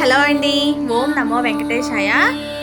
Hello అండి. ఓం నమో వెంకటేశాయ.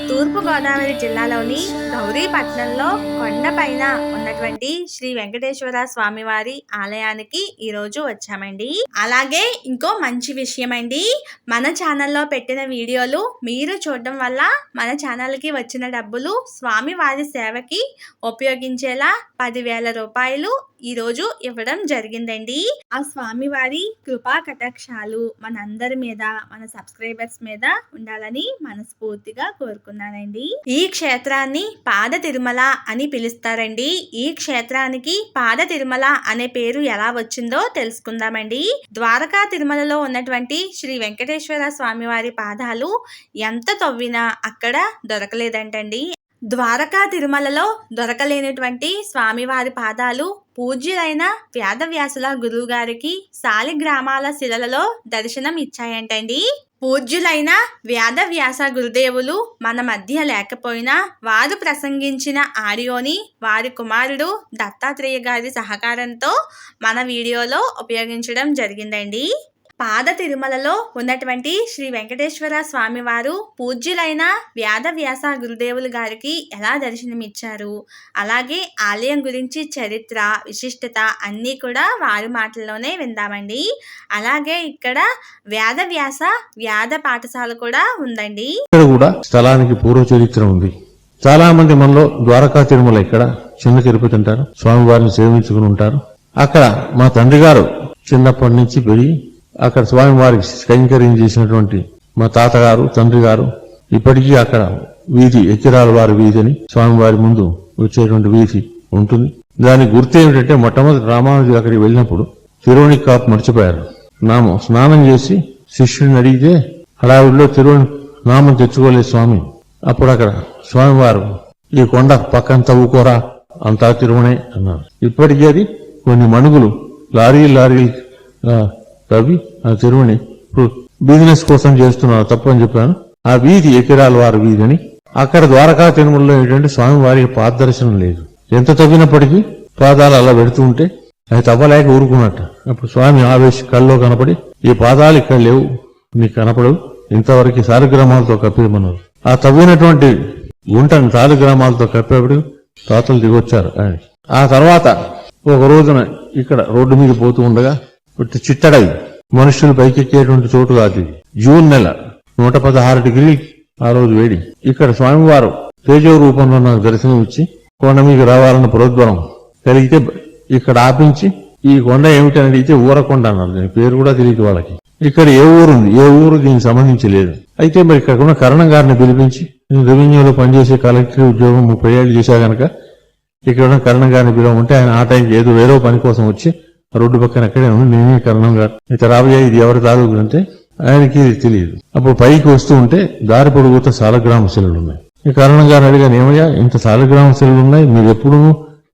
తూర్పుగోదావరి జిల్లాలోని గౌరీపట్నంలో కొండపైన ఉన్నటువంటి శ్రీ వెంకటేశ్వర స్వామివారి ఆలయానికి ఈరోజు వచ్చామండి. అలాగే ఇంకో మంచి విషయం అండి. మన ఛానల్లో పెట్టిన వీడియోలు మీరు చూడడం వల్ల మన ఛానల్కి వచ్చిన డబ్బులు స్వామివారి సేవకి ఉపయోగించేలా పదివేల రూపాయలు ఈరోజు ఇవ్వడం జరిగిందండి. ఆ స్వామివారి కృపా కటాక్షాలు మనందరి మీద మన సబ్స్క్రైబర్స్ మీద ఉండాలని మనస్ఫూర్తిగా కోరుకున్నానండి. ఈ క్షేత్రాన్ని పాద తిరుమల అని పిలుస్తారండి. ఈ క్షేత్రానికి పాద తిరుమల అనే పేరు ఎలా వచ్చిందో తెలుసుకుందామండి. ద్వారకా తిరుమలలో ఉన్నటువంటి శ్రీ వెంకటేశ్వర స్వామివారి పాదాలు ఎంత తవ్వినా అక్కడ దొరకలేదంటండి. ద్వారకా తిరుమలలో దొరకలేనటువంటి స్వామివారి పాదాలు పూజ్యులైన వ్యాసల గురువు గారికి సాలిగ్రామాల శిలలలో దర్శనం ఇచ్చాయంటండి పూజ్యులైన వ్యాద వ్యాస గురుదేవులు మన మధ్య లేకపోయినా వారు ప్రసంగించిన ఆడియోని వారి కుమారుడు దత్తాత్రేయ గారి సహకారంతో మన వీడియోలో ఉపయోగించడం జరిగిందండి. పాద తిరుమలలో ఉన్నటువంటి శ్రీ వెంకటేశ్వర స్వామివారు పూజ్యులైన వ్యాద వ్యాస గురుదేవులు గారికి ఎలా దర్శనమిచ్చారు? అలాగే ఆలయం గురించి చరిత్ర విశిష్టత అన్నీ కూడా వారి మాటల్లోనే విందామండి. అలాగే ఇక్కడ వేద వ్యాస వ్యాద పాఠశాల కూడా ఉందండి. ఇక్కడ కూడా స్థలానికి పూర్వ చరిత్ర ఉంది. చాలా మంది మనలో ద్వారకా తిరుమల ఇక్కడ చిన్న తిరుపతి అంటారు. స్వామివారిని సేవించుకుని ఉంటారు. అక్కడ మా తండ్రి గారు చిన్నప్పటి నుంచి పెరిగి అక్కడ స్వామివారికి కైంకర్యం చేసినటువంటి మా తాతగారు తండ్రి గారు ఇప్పటికీ అక్కడ వీధి ఎక్కిరాల వారి వీధి అని స్వామివారి ముందు వచ్చేటువంటి వీధి ఉంటుంది. దాని గుర్తు ఏమిటంటే మొట్టమొదటి రామానుజు అక్కడికి వెళ్ళినప్పుడు తిరువణి కాపు మర్చిపోయారు. నామం స్నానం చేసి శిష్యుడిని అడిగితే హడావిడిలో తిరువణి నామం తెచ్చుకోలేదు స్వామి. అప్పుడు అక్కడ స్వామివారు ఈ కొండ పక్కన తవ్వుకోరా అంతా తిరువణే అన్నారు. ఇప్పటికీ అది కొన్ని మణుగులు లారీ లారీ ఆ, తవ్వి ఆ చెరువుని ఇప్పుడు బిజినెస్ కోసం చేస్తున్నారు తప్పని చెప్పాను. ఆ వీధి ఎకిరాల వారి వీధి అని అక్కడ ద్వారకా తిరుమలలో ఏంటంటే స్వామివారికి పాదర్శనం లేదు. ఎంత తవ్వినప్పటికీ పాదాలు అలా పెడుతూ ఉంటే అది తవ్వలేక ఊరుకున్నట్ట. అప్పుడు స్వామి ఆవేశ కళ్ళలో కనపడి ఈ పాదాలు ఇక్కడ లేవు. నీకు కనపడవు. ఇంతవరకు సారుగ్రామాలతో కప్పేమన్నారు ఆ తవ్వినటువంటి గుంటను సారుగ్రామాలతో కప్పేప్పుడు తాతలు దిగొచ్చారు ఆయన. ఆ తర్వాత ఒక రోజున ఇక్కడ రోడ్డు మీద పోతూ ఉండగా ఇటు చిట్టడై మనుషులు పైకెక్కేటువంటి చోటు కాదు ఇది. జూన్ నెల నూట పదహారు డిగ్రీ ఆ రోజు వేడి. ఇక్కడ స్వామివారు తేజో రూపంలో నాకు దర్శనం ఇచ్చి కొండ మీకు రావాలన్న ప్రోద్బలం కలిగితే ఇక్కడ ఆపించి ఈ కొండ ఏమిటని అడిగితే ఊరకొండ అన్నారు. దీని పేరు కూడా తెలియదు వాళ్ళకి. ఇక్కడ ఏ ఊరు ఉంది? ఏ ఊరు దీనికి సంబంధించి లేదు. అయితే మరి ఇక్కడ ఉన్న కరణం గారిని పిలిపించి నేను రెవెన్యూలో పనిచేసే కలెక్టర్ ఉద్యోగం ముప్పై ఏళ్ళు చేశా గనక ఇక్కడ ఉన్న కరణం గారిని పిలవమంటే ఆయన ఆ టైంకి ఏదో వేరే పని కోసం వచ్చి రోడ్డు పక్కన అక్కడే ఉంది నేనే కరణం గారు అయితే రాబోయే ఇది ఎవరి తాలూకు అంటే ఆయనకి ఇది తెలియదు. అప్పుడు పైకి వస్తూ ఉంటే దారి పొడుగుతా సాలగ్రామ శిలలు ఉన్నాయి. ఈ కరణం గారిని అడిగాను ఏమయ్యా ఇంత సాలగ్రామ శిలలు ఉన్నాయి? మీరు ఎప్పుడు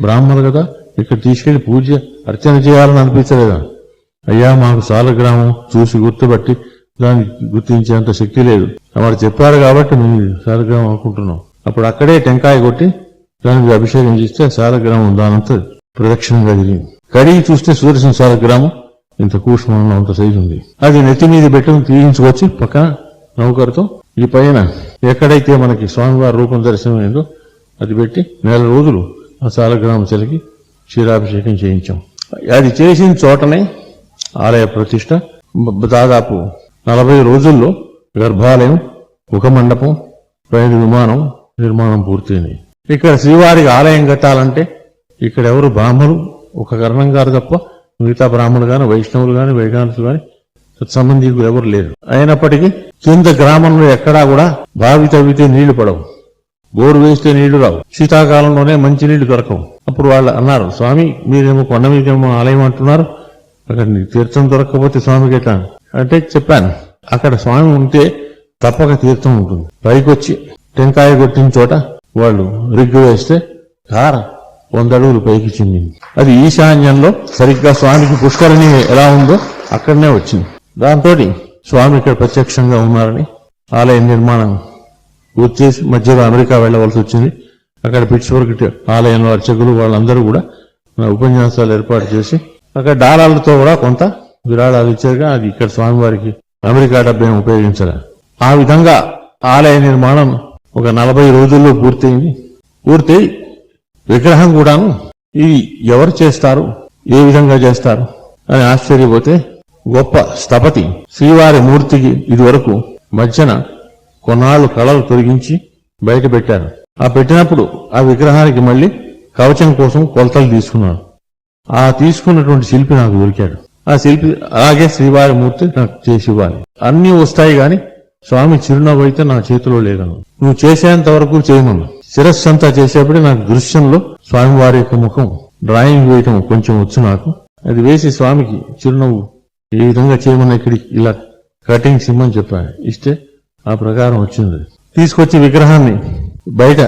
బ్రాహ్మణులు కదా? ఇక్కడ తీసుకెళ్ళి పూజ అర్చన చేయాలని అనిపించలేదా? అయ్యా మాకు సాలగ్రామం చూసి గుర్తుపట్టి దాన్ని గుర్తించేంత శక్తి లేదు. వారు చెప్పారు కాబట్టి మేము సాలగ్రామం అనుకుంటున్నాం. అప్పుడు అక్కడే టెంకాయ కొట్టి దానికి అభిషేకం చేస్తే సాలగ్రామం దానంతా ప్రదక్షిణంగా జరిగింది కడిగి చూస్తే సుదర్శన సాలగ్రామం ఇంత కూష్మంలో అంత సైజు ఉంది. అది నెత్తి మీద పెట్టుకుని తీయించుకొచ్చి పక్కన నౌకరుతో ఈ పైన ఎక్కడైతే మనకి స్వామివారి రూపం దర్శనమైందో అది పెట్టి నెల రోజులు ఆ సాలగ్రామ చెలికి క్షీరాభిషేకం చేయించాం. అది చేసిన చోటనే ఆలయ ప్రతిష్ట. దాదాపు నలభై రోజుల్లో గర్భాలయం ఒక మండపం పైన విమానం నిర్మాణం పూర్తయింది ఇక్కడ శ్రీవారికి ఆలయం కట్టాలంటే ఇక్కడ ఎవరు బ్రాహ్మణులు ఒక కరణం గారు తప్ప మిగతా బ్రాహ్మణులు కానీ వైష్ణవులు కానీ వేగాంతులు కానీ సంబంధికులు ఎవరు లేరు. అయినప్పటికీ కింద గ్రామంలో ఎక్కడా కూడా బావి తవ్వితే నీళ్ళు పడవు. బోరు వేస్తే నీళ్ళు రావు. శీతాకాలంలోనే మంచి నీళ్ళు దొరకవు. అప్పుడు వాళ్ళు అన్నారు స్వామి మీరేమో కొండ మీదేమో ఆలయం అంటున్నారు. అక్కడ తీర్థం దొరకకపోతే స్వామికి ఎట్లా? అంటే చెప్పాను అక్కడ స్వామి ఉంటే తప్పక తీర్థం ఉంటుంది. పైకి వచ్చి టెంకాయ కొట్టిన చోట వాళ్ళు రిగ్గు వేస్తే కార వంద అడుగులు పైకి చెందింది అది ఈశాన్యంలో సరిగ్గా స్వామికి పుష్కరిణి ఎలా ఉందో అక్కడనే వచ్చింది. దాంతో స్వామి ఇక్కడ ప్రత్యక్షంగా ఉన్నారని ఆలయ నిర్మాణం పూర్తి చేసి మధ్యలో అమెరికా వెళ్ళవలసి వచ్చింది. అక్కడ పిట్స్బర్గ్ ఆలయంలో అర్చకులు వాళ్ళందరూ కూడా ఉపన్యాసాలు ఏర్పాటు చేసి అక్కడ డాలర్లతో కూడా కొంత విరాళాలు ఇచ్చారుగా. అది ఇక్కడ స్వామివారికి అమెరికా డబ్బు ఏం ఆ విధంగా ఆలయ నిర్మాణం ఒక నలభై రోజుల్లో పూర్తయింది. పూర్తయి విగ్రహం కూడాను ఇది ఎవరు చేస్తారు? ఏ విధంగా చేస్తారు? అని ఆశ్చర్యపోతే గొప్ప స్థపతి శ్రీవారి మూర్తికి ఇదివరకు మధ్యన కొన్నాళ్ళు కళలు తొలగించి బయట పెట్టారు. ఆ పెట్టినప్పుడు ఆ విగ్రహానికి మళ్ళీ కవచం కోసం కొలతలు తీసుకున్నాను ఆ తీసుకున్నటువంటి శిల్పి నాకు దొరికాడు. ఆ శిల్పి అలాగే శ్రీవారి మూర్తి నాకు చేసి ఇవ్వాలి. అన్ని వస్తాయి గాని స్వామి చిరునవ్వు అయితే నా చేతిలో లేదను. నువ్వు చేసేంత వరకు చేయమన్నా శిరస్సు అంతా చేసేప్పుడే నాకు దృశ్యంలో స్వామివారి యొక్క ముఖం డ్రాయింగ్ వేయటం కొంచెం వచ్చు నాకు. అది వేసి స్వామికి చిరునవ్వు ఈ విధంగా చేయమన్నా ఇక్కడికి ఇలా కటింగ్స్ ఇమ్మని చెప్పాను ఇస్తే ఆ ప్రకారం వచ్చింది. తీసుకొచ్చి విగ్రహాన్ని బయట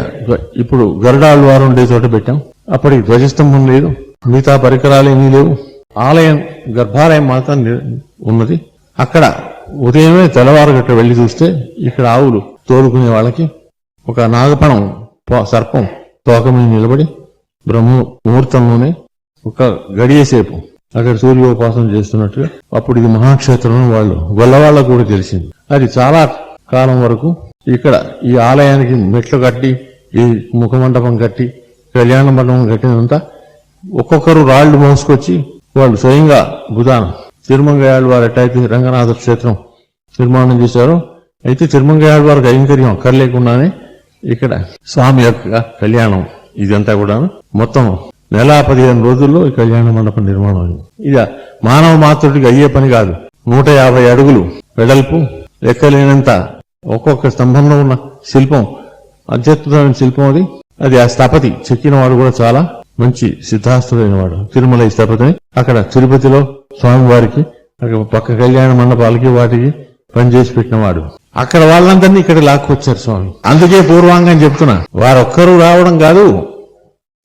ఇప్పుడు గరుడాళ్ళు వారు ఉండే చోట పెట్టాం. అప్పటికి ధ్వజస్తంభం లేదు మిగతా పరికరాలు ఏమీ లేవు. ఆలయం గర్భాలయం మాత్రం ఉన్నది. అక్కడ ఉదయమే తెల్లవారుగట్ట వెళ్ళి చూస్తే ఇక్కడ ఆవులు తోలుకునే వాళ్ళకి ఒక నాగపణం సర్పం తోక మీద నిలబడి బ్రహ్మ ముహూర్తంలోనే ఒక గడియసేపు అక్కడ సూర్యోపాసన చేస్తున్నట్టుగా అప్పుడు ఇది మహాక్షేత్రం వాళ్ళు గొల్లవాళ్ళకు కూడా తెలిసింది. అది చాలా కాలం వరకు ఇక్కడ ఈ ఆలయానికి మెట్లు కట్టి ఈ ముఖమండపం కట్టి కళ్యాణ మండపం కట్టినంతా ఒక్కొక్కరు రాళ్ళు మోసుకొచ్చి వాళ్ళు స్వయంగా బుధాన తిరుమంగయాళ్ళు వారు ఎట్టయితే రంగనాథ క్షేత్రం నిర్మాణం చేశారో అయితే తిరుమంగయాళ్ళ వారికి ఐంకర్యం అక్కర్లేకుండానే ఇక్కడ. స్వామి యొక్క కళ్యాణం ఇదంతా కూడా మొత్తం నెల పదిహేను రోజుల్లో ఈ కళ్యాణ మండపం నిర్మాణం అయింది. ఇది మానవ మాతృడికి అయ్యే పని కాదు. నూట యాభై అడుగులు వెడల్పు లెక్కలేనంత ఒక్కొక్క స్తంభంలో ఉన్న శిల్పం అత్యద్భుతమైన శిల్పం అది. అది ఆ స్థపతి చెక్కిన వాడు కూడా చాలా మంచి సిద్ధాస్తుడైన వాడు తిరుమల ఈ స్థపతిని. అక్కడ తిరుపతిలో స్వామివారికి అక్కడ పక్క కళ్యాణ మండపాలకి వాటికి పనిచేసి పెట్టినవాడు. అక్కడ వాళ్ళందరినీ ఇక్కడ లాక్కొచ్చారు స్వామి. అందుకే పూర్వాంగం చెప్తున్నా. వారొక్కరు రావడం కాదు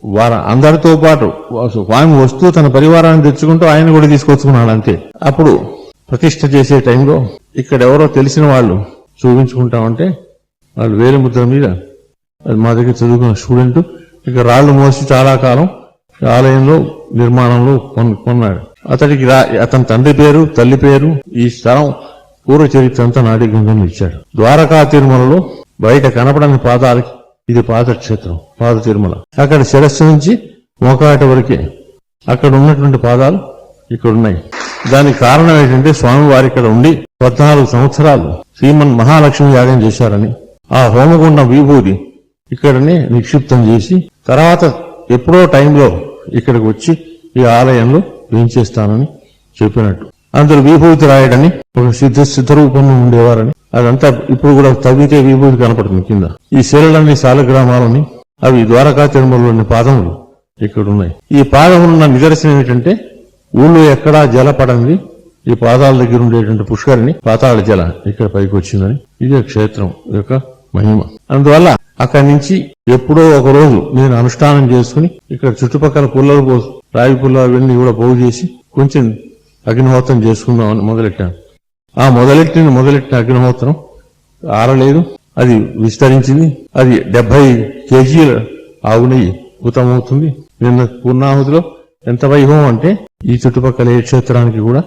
వారు అందరితో పాటు స్వామి వస్తూ తన పరివారాన్ని తెచ్చుకుంటూ ఆయన కూడా తీసుకొచ్చుకున్నాడు అంతే. అప్పుడు ప్రతిష్ట చేసే టైంలో ఇక్కడ ఎవరో తెలిసిన వాళ్ళు చూపించుకుంటామంటే వాళ్ళు వేలి ముద్ర మీద అది మా దగ్గర చదువుకున్న స్టూడెంట్ ఇక రాళ్ళు మోసి చాలా కాలం ఆలయంలో నిర్మాణంలో కొన్- కొన్నాడు. అతడికి రా- అతని తండ్రి పేరు తల్లి పేరు ఈ స్థలం పూర్వ చరిత్ర అంతా నాటి ఇచ్చాడు. ద్వారకా తిరుమలలో బయట కనపడని పాదాలకి ఇది పాద క్షేత్రం పాద తిరుమల. అక్కడ శిరస్సు నుంచి మోకాట వరకే అక్కడ ఉన్నటువంటి పాదాలు ఇక్కడ ఉన్నాయి దానికి కారణం ఏంటంటే స్వామివారి ఇక్కడ ఉండి పద్నాలుగు సంవత్సరాలు శ్రీమన్ మహాలక్ష్మి యాగం చేశారని ఆ హోమగుండం విభూది ఇక్కడనే నిక్షిప్తం చేసి తర్వాత ఎప్పుడో టైంలో ఇక్కడికి వచ్చి ఈ ఆలయంలో వేయించేస్తానని చెప్పినట్టు. అందరు విభూతి రాయడని ఒక సిద్ధ సిద్ధ రూపంలో ఉండేవారని. అదంతా ఇప్పుడు కూడా తవ్వితే విభూతి కనపడుతుంది కింద. ఈ శిలలన్నీ సాలగ్రామాలని అవి ద్వారకా తిరుమలలోని పాదములు ఇక్కడ ఉన్నాయి ఈ పాదములున్న నిదర్శనం ఏంటంటే ఊళ్ళో ఎక్కడా జల ఈ పాదాల దగ్గర ఉండేటువంటి పుష్కరిణి పాతాళ జల ఇక్కడ పైకి వచ్చిందని. ఇది క్షేత్రం యొక్క మహిమ. అందువల్ల అక్కడి నుంచి ఎప్పుడో ఒక రోజు నేను అనుష్ఠానం చేసుకుని ఇక్కడ చుట్టుపక్కల పుల్లలు పో రాయి పుల్ల అవన్నీ కూడా పోగు చేసి కొంచెం అగ్నిహోత్రం చేసుకుందామని మొదలెట్టాను. ఆ మొదలెట్టిన మొదలెట్టిన అగ్నిహోత్రం ఆరలేదు. అది విస్తరించింది. అది డెబ్బై కేజీల ఆవు నెయ్యి ఉతమవుతుంది నిన్న పూర్ణాహుతిలో ఎంత వైభవం అంటే ఈ చుట్టుపక్కల ఏ క్షేత్రానికి కూడా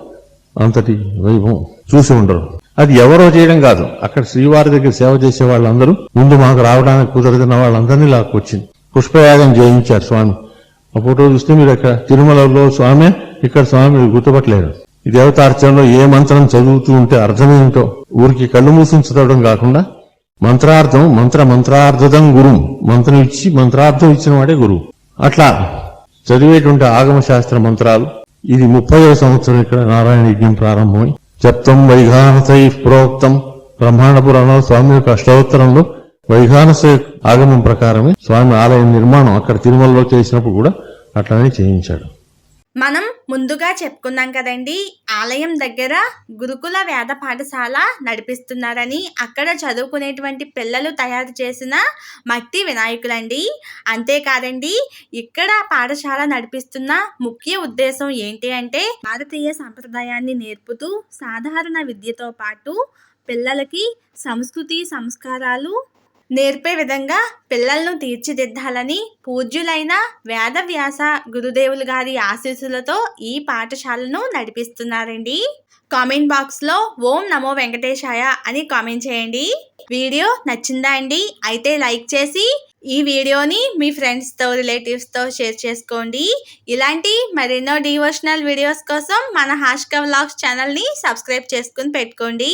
అంతటి వైభవం చూసి ఉండరు. అది ఎవరో చేయడం కాదు. అక్కడ శ్రీవారి దగ్గర సేవ చేసే వాళ్ళందరూ ముందు మాకు రావడానికి కుదరదున్న వాళ్ళందరినీ లాక్కొచ్చింది. పుష్పయాగం జయించారు స్వామి. ఆ ఫోటో చూస్తే మీరు అక్కడ తిరుమలలో స్వామి ఇక్కడ స్వామి మీరు గుర్తుపట్టలేరు. ఈ దేవతార్చనలో ఏ మంత్రం చదువుతూ ఉంటే అర్థమేమిటో ఊరికి కళ్ళు మూసుకుని చదవడం కాకుండా మంత్రార్థం మంత్ర మంత్రార్థం గురువు మంత్రం ఇచ్చి మంత్రార్థం ఇచ్చిన వాడే గురువు. అట్లా చదివేటువంటి ఆగమ శాస్త్ర మంత్రాలు. ఇది ముప్పై సంవత్సరం ఇక్కడ నారాయణ యజ్ఞం ప్రారంభమై. జప్తం వైఘానసై ప్రోక్తం. బ్రహ్మాండ పురాణం స్వామి యొక్క అష్టోత్తరంలో వైఖానస ఆగమం ప్రకారమే స్వామి ఆలయం నిర్మాణం అక్కడ తిరుమలలో చేసినప్పుడు కూడా అట్లానే చేయించాడు. మనం ముందుగా చెప్పుకున్నాం కదండి ఆలయం దగ్గర గురుకుల వేద పాఠశాల నడిపిస్తున్నారని అక్కడ చదువుకునేటువంటి పిల్లలు తయారు చేసిన మట్టి వినాయకులండి. అంతేకాదండి ఇక్కడ పాఠశాల నడిపిస్తున్న ముఖ్య ఉద్దేశం ఏంటి అంటే భారతీయ సంప్రదాయాన్ని నేర్పుతూ సాధారణ విద్యతో పాటు పిల్లలకి సంస్కృతి సంస్కారాలు నేర్పే విధంగా పిల్లలను తీర్చిదిద్దాలని పూజ్యులైన వేదవ్యాస గురుదేవులు గారి ఆశీస్సులతో ఈ పాఠశాలను నడిపిస్తున్నారండి. కామెంట్ బాక్స్లో ఓం నమో వెంకటేశాయ అని కామెంట్ చేయండి. వీడియో నచ్చిందా అండి? అయితే లైక్ చేసి ఈ వీడియోని మీ ఫ్రెండ్స్తో రిలేటివ్స్తో షేర్ చేసుకోండి. ఇలాంటి మరెన్నో డివోషనల్ వీడియోస్ కోసం మన హాష్క వ్లాగ్స్ ఛానల్ని సబ్స్క్రైబ్ చేసుకుని పెట్టుకోండి.